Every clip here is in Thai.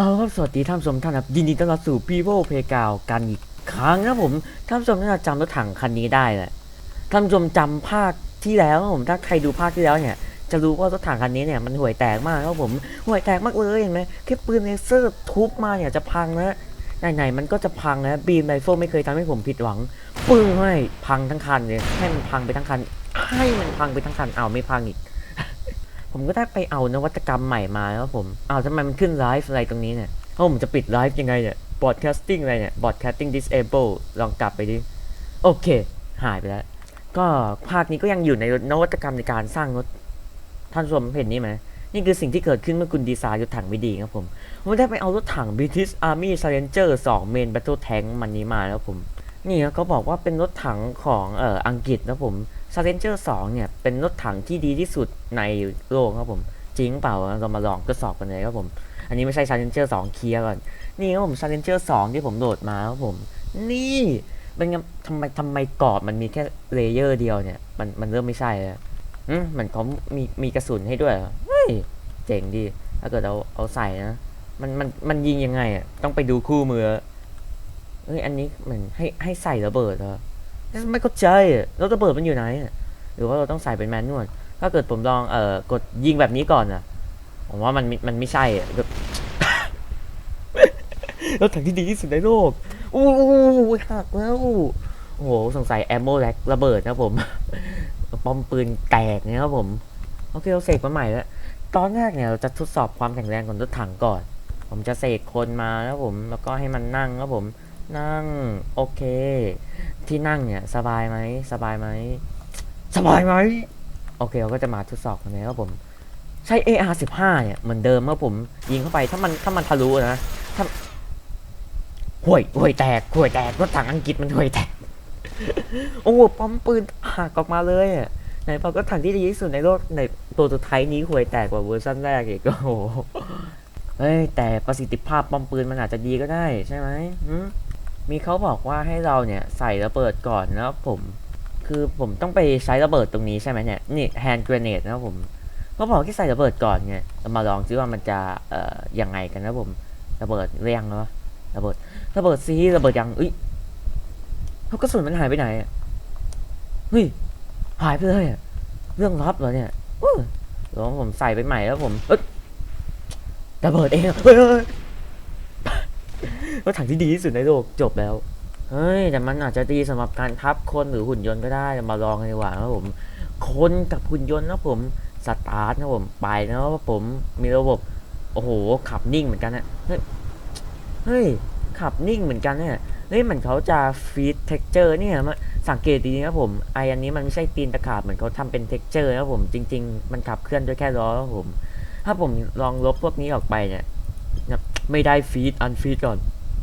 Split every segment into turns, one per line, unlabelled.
เอาครับสวัสดีท่านผู้ชมท่านครับยินดีต้อนรับสู่ People Playground กันอีกครั้งนะผมท่านผู้ชมน่าจะจำรถถังคันนี้ได้แหละท่านผู้ชมจำภาคที่แล้วผมถ้าใครดูภาคที่แล้วเนี่ย จะรู้ว่ารถถังคันนี้เนี่ยมันห่วยแตกมากครับผมห่วยแตกมากเลยเห็นไหมแค่ปืนเลเซอร์ทุบมาเนี่ยจะพังนะไหนๆมันก็จะพังนะบีมไรเฟิลไม่เคยทำให้ผมผิดหวังปึ้งให้พังทั้งคันเลยให้มันพังไปทั้งคัน ให้มันพังไปทั้งคันเอาไม่พังอีก ผมก็ได้ไปเอานวัตกรรมใหม่มาครับผมเอาทำไมมันขึ้นไลฟ์อะไรตรงนี้เนี่ยเอ้าผมจะปิดไลฟ์ยังไงเนี่ย broadcasting อะไรเนี่ย broadcasting disable ลองกลับไปดิ โอเค หายไปแล้ว ก็ภาคนี้ก็ยังอยู่ในนวัตกรรมในการสร้างรถ ท่านผู้ชมเห็นนี่ไหมนี่คือสิ่งที่เกิดขึ้นเมื่อคุณดีไซน์รถถังไม่ดีครับผม ผมได้ไปเอารถถัง British Army Challenger 2 Main Battle Tank มันนี้มาแล้วผม นี่เขาบอกว่าเป็นรถถังของเอ่ออังกฤษนะผม Challenger 2 เนี่ย เป็นรถถังที่ดีที่สุดในโลกครับผม จริงเปล่าเรามาลองทดสอบกันเลยครับผม อันนี้ไม่ใช่ Challenger 2 เคลียร์ก่อน นี่ครับผม Challenger 2 ที่ผมโหลดมาครับผม นี่เป็นทำไมทำไมกรอบมันมีแค่เลเยอร์เดียวเนี่ย มันมันเริ่มไม่ใช่แล้วอืมมันเขามีมีกระสุนให้ด้วยเฮ้ยเจ๋งดี ถ้าเกิดเอาเอาใส่นะ มันมันมันยิงยังไงอะ ต้องไปดูคู่มือเฮ้ยอันนี้เหมือนให้ให้ใส่ระเบิดเหรอ ไม่เข้าใจอะแล้วระเบิดมันอยู่ไหนหรือว่าเราต้องใส่เป็นแมนนวลถ้าเกิดผมลองเอ่อกดยิงแบบนี้ก่อนอะผมว่ามันมันไม่ใช่อะแบบรถถังที่ดีที่สุดในโลกอู้หักแล้วโอ้โหสงสัยแอมโมแลกระเบิดนะผมป้อมปืนแตกเนี่ยครับผมโอเคเราเสกมาใหม่แล้วตอนแรกเนี่ยเราจะทดสอบความแข็งแรงของรถถังก่อน ผมจะเสกคนมาแล้วผมแล้วก็ให้มันนั่งครับผมนั่งโอเค ที่นั่งเนี่ย สบายไหมสบายไหมสบายไหมโอเคเราก็จะมาทดสอบกันนะครับผมใช้ AR15 เนี่ยเหมือนเดิมครับผมยิงเข้าไปถ้ามันถ้ามันทะลุนะถ้าห่วยห่วยแตกห่วยแตกรถถังอังกฤษมันห่วยแตกโอ้ป้อมปืนหักออกมาเลยอะไหนบอกรถถังที่ดีที่สุดในโลกในตัวสุดท้ายนี้ห่วยแตกกว่าเวอร์ชันแรกอีกโอ้โหเฮ้ยแต่ประสิทธิภาพป้อมปืนมันอาจจะดีก็ได้ใช่ไหมหื มีเขาบอกว่าให้เราเนี่ยใส่ระเบิดก่อนนะครับผมคือผมต้องไปใช้ระเบิดตรงนี้ใช่ไหมเนี่ยนี่แฮนด์ r กรเนดนะผมเขาบอกให้ใส่ระเบิดก่อนไงเรามาลองซิว่ามันจะเอ่อยังไงกันนะผมระเบิดเรียงเนาะระเบิดระเบิดซีระเบิดยังเอ้ยเขากระสุนมันหายไปไหนอะเฮ้ยหายไปเลยอะเรื่องลับเหรอเนี่ยอู้เดี๋ยวผมใส่ไปใหม่แล้วผมเอ้ยระเบิดเองเฮ้ย รถถังที่ดีที่สุดในโลกจบแล้ว เฮ้ย แต่มันอาจจะดีสำหรับการทับคนหรือหุ่นยนต์ก็ได้ มาลองกันดีกว่าครับผม คนกับหุ่นยนต์นะผม สตาร์ทนะผม ไปนะครับผม มีระบบ โอ้โห ขับนิ่งเหมือนกันนะเฮ้ย เฮ้ย ขับนิ่งเหมือนกันเนี่ยเฮ้ยเหมือนเขาจะฟีดเท็กเจอร์เนี่ยมาสังเกตดีนะครับผม ไออันนี้มันไม่ใช่ตีนตะขาบเหมือนเขาทำเป็นเท็กเจอร์นะครับผม จริง ๆ มันขับเคลื่อนด้วยแค่ล้อครับผม ถ้าผมลองลบพวกนี้ออกไปเนี่ยไม่ได้ฟีดอันฟีดก่อน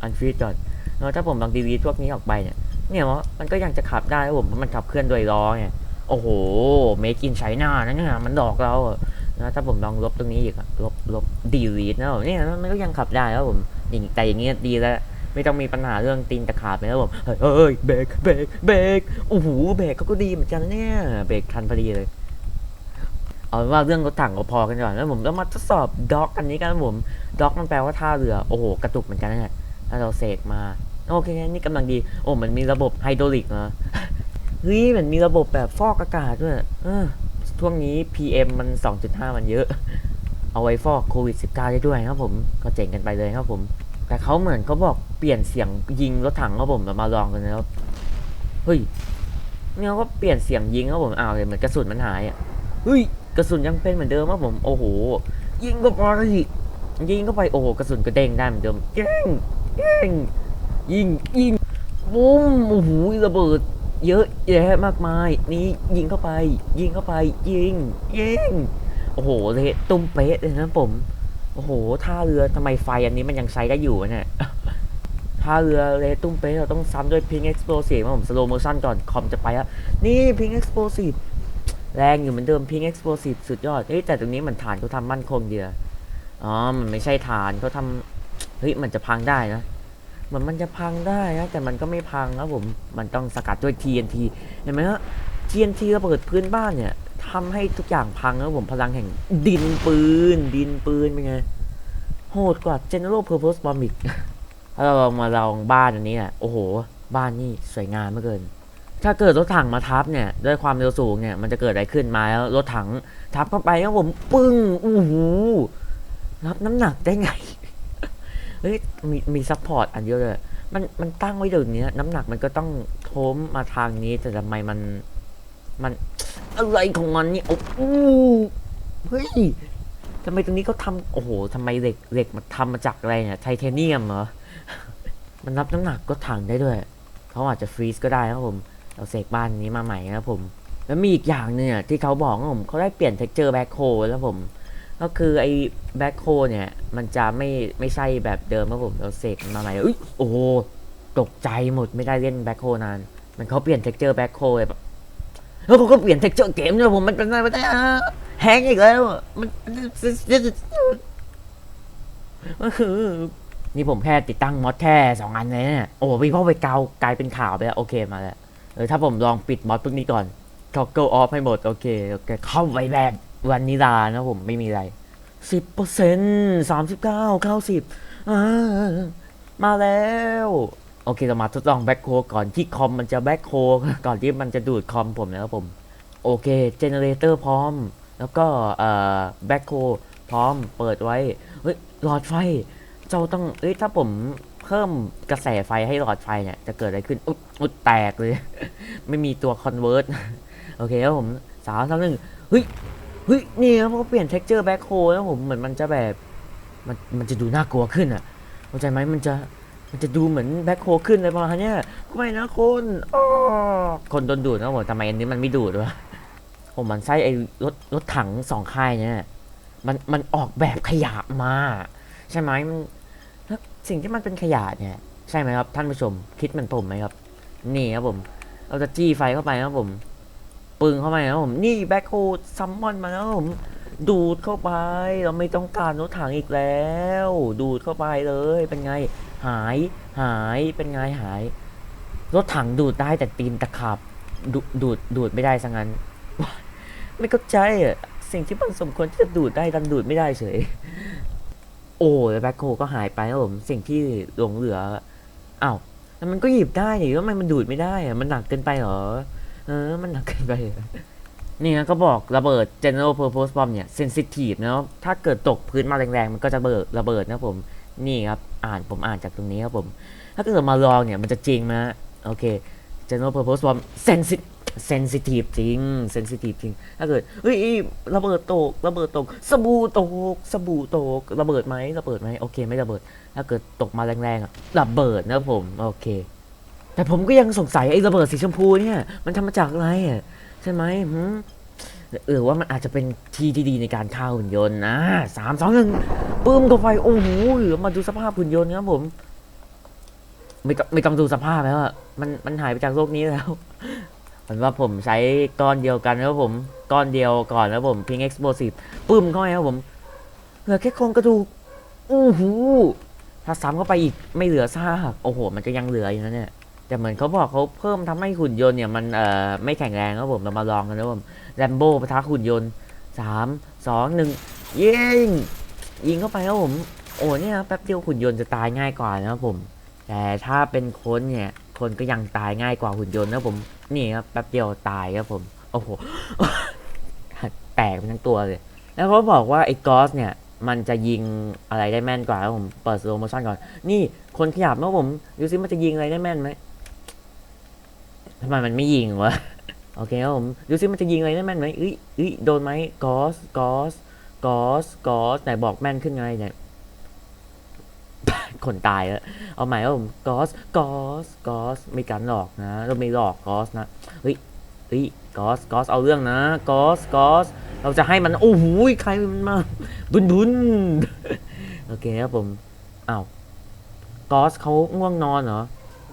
อันฟีดก่อนแล้วถ้าผมลองดีลีทพวกนี้ออกไปเนี่ย เนี่ยมันมันก็ยังจะขับได้ผมเพราะมันขับเคลื่อนโดยล้อไงโอ้โห เมกินใช้หน้านะเนี่ยมันดอกเราอะนะถ้าผมลองลบตรงนี้อีกลบลบดีลีทนะผมเนี่ยมันก็ยังขับได้ครับผมอย่างแต่อย่างเงี้ยดีแล้วไม่ต้องมีปัญหาเรื่องตีนตะขาบเลยครับผมเฮ้ยเฮ้ยเบรกเบรกเบรกโอ้โหเบรกเขาก็ดีเหมือนกันนะเนี่ยเบรกทันพอดีเลยเอาว่าเรื่องรถถังก็พอกันก่อนแล้วผมต้องมาทดสอบด็อกอันนี้กันผมด็อกมันแปลว่าท่าเรือโอ้โหกระตุกเหมือนกันนะเนี่ย ถ้าเราเสกมา โอเคนี่กำลังดี โอ้มันมีระบบไฮดรอลิกนะเฮ้ยมันมีระบบแบบฟอกอากาศด้วยเออช่วงนี้ PM มัน 2.5 มันเยอะ เอาไว้ฟอกโควิด -19 ได้ด้วยครับผม ก็เจ๋งกันไปเลยครับผม แต่เขาเหมือนเขาบอกเปลี่ยนเสียงยิงรถถังครับผมมาลองกันนะครับเฮ้ยเนี่ยก็เปลี่ยนเสียงยิงครับผมอ้าวเหมือนกระสุนมันหายอะเฮ้ยกระสุนยังเป็นเหมือนเดิมครับผม โอ้โห ยิงก็ไปยิงเข้าไปโอ้โหกระสุนก็เด้งได้เหมือนเดิมเย้ง ยิงยิงยิงปุ้มโอ้โหระเบิด เยอะแยะมากมาย นี่ยิงเข้าไป ยิงเข้าไป ยิง ยิง โอ้โหเละตุ้มเป๊ะเลยนะผม โอ้โหท่าเรือทำไมไฟอันนี้มันยังใช้ได้อยู่เนี่ยท่าเรือเละตุ้มเป๊ะเราต้องซ้ำด้วยพิงเอ็กซ์โพซีฟผมสโลโมชั่นก่อนคอมจะไปอะนี่พิงเอ็กซ์โพซีฟแรงอยู่เหมือนเดิมพิงเอ็กซ์โพซีฟสุดยอดเฮ้ยแต่ตรงนี้มือนฐานเขาทำมั่นคงเดียวอ๋อมันไม่ใช่ฐานเขาทำ เฮ้ยมันจะพังได้นะเหมือนมันจะพังได้นะแต่มันก็ไม่พังนะผมมันต้องสกัดด้วย TNT เห็นไหมฮะ TNT ระเบิดพื้นบ้านเนี่ยทำให้ทุกอย่างพังนะผมพลังแห่งดินปืน ดินปืนเป็นไงโหดกว่า General Purpose Bomb อีกถ้าเราลองมาลองบ้านอันนี้อะโอ้โห บ้านนี่สวยงามเหลือเกิน ถ้าเกิดรถถังมาทับเนี่ย ด้วยความเร็วสูงเนี่ย มันจะเกิดอะไรขึ้นมาแล้วรถถังทับเข้าไปแล้วผมปึ้งอู้หูรับน้ำหนักได้ไง เฮ้ยมีมีซัพพอร์ตอันเดียวเลย มันมันตั้งไว้ตรงเนี้น้ำหนักมันก็ต้องโท้มมาทางนี้แต่ทำไมมันมันอะไรของมันนี่โอ้โหเฮ้ยทำไมตรงนี้เขาทำโอ้โหทำไมเหล็กเหล็กมันทำมาจากอะไรเนี่ยไทเทเนียมเหรอมันรับน้ำหนักก็ถังได้ด้วยเขาอาจจะฟรีซก็ได้นะครับผมเราเสกบ้านนี้มาใหม่นะครับผม แล้วมีอีกอย่างหนึงอะที่เขาบอกผมเขาได้เปลี่ยนเท็กเจอร์แบ็คโฮแล้วผม ก็คือไอ้แบ็คโฮเนี่ย มันจะไม่ไม่ใช่แบบเดิมครับผมเราเสกมาใหม่อุ้ยโอ้ตกใจหมดไม่ได้เล่นแบ็คโฮนาน มันเขาเปลี่ยนเท็กเจอร์แบ็คโฮเลยแบบแล้วเขาก็เปลี่ยนเท็กเจอร์เกมด้วยผมมันเป็นอะไรไม่ได้แฮงอีกแล้วมันนคือนี่ผมแค่ติดตั้งมอดแค่สองอันเลยเนี่ยโอ้พี่พ่อไปเกากลายเป็นข่าวไปแล้วโอเคมาแล้วเออถ้าผมลองปิดมอดพวกนี้ก่อน toggle off ให้หมด โอเคโอเคเข้าไปแบบ วันนิลานะผมไม่มีอะไรสิบเปอร์เซ็นต์สามสิบเก้าเก้าสิบมาแล้ว โอเคเรามาทดลองแบ็คโคก่อนที่คอมมันจะแบ็คโคก่อนที่มันจะดูดคอมผมนะครับผม โอเคเจเนเรเตอร์พร้อม แล้วก็เอ่อแบ็คโคพร้อมเปิดไว้ เฮ้ย หลอดไฟ เจ้าต้องเอ้ย ถ้าผมเพิ่มกระแสไฟให้หลอดไฟเนี่ย จะเกิดอะไรขึ้น อุ๊ยอุ๊ยแตกเลย ไม่มีตัวคอนเวิร์ตโอเคครับผมสามสามหนึ่งเฮ้ย เฮ้ยนี่ครับเขาเปลี่ยน texture back h o แล้วผมเหมือนมันจะแบบมันมันจะดูน่ากลัวขึ้นอะเข้าใจไหมมันจะมันจะดูเหมือนแบ็คโฮขึ้นเลยประมาณเนี้ยไม่นะคนอ้คนโดนดูดนะผมทำไมอันนี้มันไม่ดูดวะผมมันไส้ไอ้รถรถถังสองค่ายเนี่ยมันมันออกแบบขยะมา ใช่ไหมมันสิ่งที่มันเป็นขยะเนี่ย ใช่ไหมครับ ท่านผู้ชมคิดเหมันผมไหมครับ นี่ครับผม เราจะจี้ไฟเข้าไปครับผม ปึงเข้าไปนะผมนี่แบ็คโฮซัมมอนมาแล้วผมดูดเข้าไป เราไม่ต้องการรถถังอีกแล้ว ดูดเข้าไปเลยเป็นไง หายหายเป็นไงหาย รถถังดูดได้แต่ตีนตะขับดูดูดดูดไม่ได้ซะงั้น ไม่เข้าใจอะสิ่งที่มันสมควรที่จะดูดได้ดันดูดไม่ได้เฉยโอ้แบ็คโฮก็หายไปครับผมสิ่งที่หลงเหลืออ้าวแล้วมันก็หยิบได้นี่แล้วทำไมมันดูดไม่ได้อะมันหนักเกินไปเหรอ เออ มันหนักเกินไปนี่นะก็บอกระเบิด general purpose bomb เนี่ย sensitive นะถ้าเกิดตกพื้นมาแรงๆ มันก็จะเบิดระเบิดนะผม นี่ครับ อ่านผมอ่านจากตรงนี้ครับผม ถ้าเกิดมาลองเนี่ย มันจะจริงไหมโอเค general purpose bomb sensitive sensitive จริง sensitive จริง ถ้าเกิด เฮ้ย ระเบิดตก ระเบิดตก สบู่ตก สบู่ตก ระเบิดไหมระเบิดไหมโอเค ไม่ระเบิด ถ้าเกิดตกมาแรงๆอะระเบิดนะผม โอเค แต่ผมก็ยังสงสัยไอ้ระเบิดสีชมพูเนี่ย มันทำมาจากอะไรอะใช่ไหมหืมเออว่ามันอาจจะเป็นทีที่ดีในการฆ่าหุ่นยนต์นะสามสองหนึ่งปื้มตัวไฟโอ้โหมาดูสภาพหุ่นยนต์ครับผม ไม่ต้องไม่ต้องดูสภาพแล้วอะมันมันหายไปจากโลกนี้แล้วเหมือนว่าผมใช้ก้อนเดียวกันนะครับผมก้อนเดียวก่อนแล้วผมพิงเอ็กซ์โพซีฟปึ้มเข้าไปครับผมเหลือแค่โครงกระดูกอู้หูถ้าซ้ำเข้าไปอีกไม่เหลือซากโอ้โห มันก็ยังเหลืออยู่นะเนี่ย แต่เหมือนเขาบอกเขาเพิ่มทำให้หุ่นยนต์เนี่ยมันเอ่อไม่แข็งแรงครับผมเรามาลองกันนะผมแรมโบ้ปะทะหุ่นยนต์สามสองหนึ่งยิงยิงเข้าไปครับผมโอ้เนี่ยแป๊บเดียวหุ่นยนต์จะตายง่ายกว่านะครับผม แต่ถ้าเป็นคนเนี่ยคนก็ยังตายง่ายกว่าหุ่นยนต์นะครับผมนี่ครับแป๊บเดียวตายครับผมโอ้โหแตกไปทั้งตัวเลย แล้วเขาบอกว่าไอ้กอสเนี่ยมันจะยิงอะไรได้แม่นกว่าครับผมเปิดสโลโมชั่นก่อน นี่คนขยับนะผมดูซิมันจะยิงอะไรได้แม่นไหม ทำไมมันไม่ยิงวะ โอเคครับผม ดูซิมันจะยิงอะไรได้แม่นไหมเอ้ยเอ้ยโดนไหมกอสกอสกอสกอสไหนบอกแม่นขึ้นไงเนี่ยคนตายแล้ว เอาใหม่ครับผมกอสกอสกอสไม่การหลอกนะ เราไม่หลอกกอสนะเฮ้ยเฮ้ยกอสกอสเอาเรื่องนะกอสกอสเราจะให้มัน โอ้โหใครมันมา บุนบุนโอเคครับผมอ้าวกอสเขาง่วงนอนเหรอ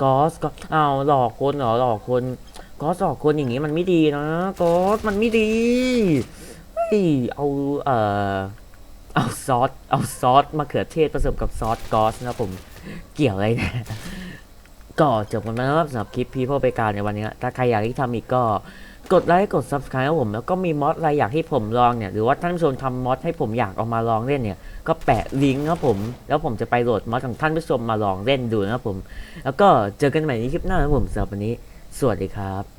กอสก็อ้าหลอกคนเหรอหลอกคนกอสหลอกคนอย่างงี้มันไม่ดีนะกอสมันไม่ดีเฮ้ยเอาเอ่อเอาซอสเอาซอสมะเขือเทศผสมกับซอสกอสนะผมเกี่ยวอะไรเนี่ยก็จบกันแล้วสำหรับคลิปพี่พ่อไปการในวันนี้ ถ้าใครอยากที่ทำอีกก็ กดไลค์กด subscribe ครับผมแล้วก็มีมอดอะไรอยากให้ผมลองเนี่ยหรือว่าท่านผู้ชมทำมอดให้ผมอยากเอามาลองเล่นเนี่ยก็แปะลิงก์ครับผม แล้วผมจะไปโหลดมอดของท่านผู้ชมมาลองเล่นดูนะครับผม แล้วก็เจอกันใหม่ในคลิปหน้าครับผมสำหรับวันนี้ สวัสดีครับ